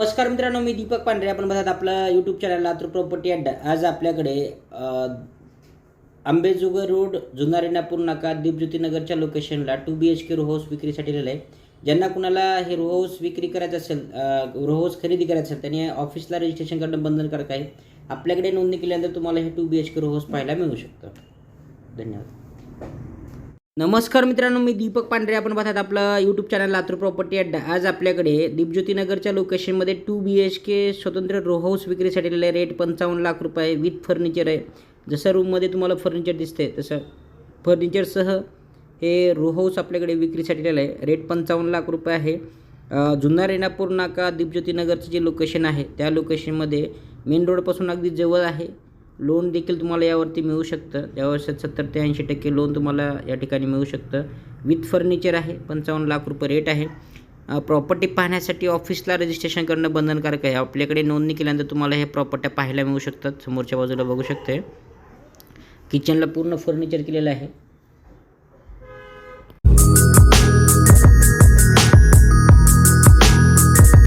नमस्कार मित्रांनो मी दीपक पांढरे. आपण बघत आपलं यूट्यूब चॅनल लातूर प्रॉपर्टी अड्डा आज आपल्याकडे अ, आंबेजोगाई रोड जुना रेणापूर नाका दीपज्योतीनगरच्या लोकेशनला two B H K row house विक्रीसाठी दिलेलं आहे. ज्यांना कुणाला हे रो हाऊस विक्री करायचं असेल रो हाऊस खरेदी करायचं असेल त्यांनी ऑफिसला रजिस्ट्रेशन करणं बंधनकारक आहे आपल्याकडे नोंदणी केल्यानंतर तुम्हाला हे two B H K row house पाहायला मिळू शकतं. धन्यवाद. नमस्कार मित्रांनो मी दीपक पांढरे. आपण पाहतात आपलं यूट्यूब चॅनल लातूर प्रॉपर्टी अड्डा. आज आपल्याकडे दीपज्योतीनगरच्या लोकेशनमध्ये टू बी एच के स्वतंत्र रो हाऊस विक्रीसाठी आहे रेट पंचावन्न लाख रुपये विथ फर्निचर आहे. जसं रूममध्ये तुम्हाला फर्निचर दिसते तसं फर्निचरसह हे रो हाऊस आपल्याकडे विक्रीसाठी आलेलं आहे. रेट पंचावन्न लाख रुपये आहे. जुन्ना रेणापूर नाका दीपज्योतीनगरचं जे लोकेशन आहे त्या लोकेशनमध्ये मेन रोडपासून अगदी जवळ आहे. लोन देखील तुम्हाला यावरती मिळू शकतं. यावर्षात सत्तर ते ऐंशी टक्के लोन तुम्हाला या ठिकाणी मिळू शकतं. विथ फर्निचर आहे पंचावन्न लाख रुपये रेट आहे. प्रॉपर्टी पाहण्यासाठी ऑफिसला रजिस्ट्रेशन करणं बंधनकारक आहे. आपल्याकडे नोंदणी केल्यानंतर तुम्हाला हे प्रॉपर्ट्या पाहायला मिळू शकतात. समोरच्या बाजूला बघू शकते किचनला पूर्ण फर्निचर केलेलं आहे.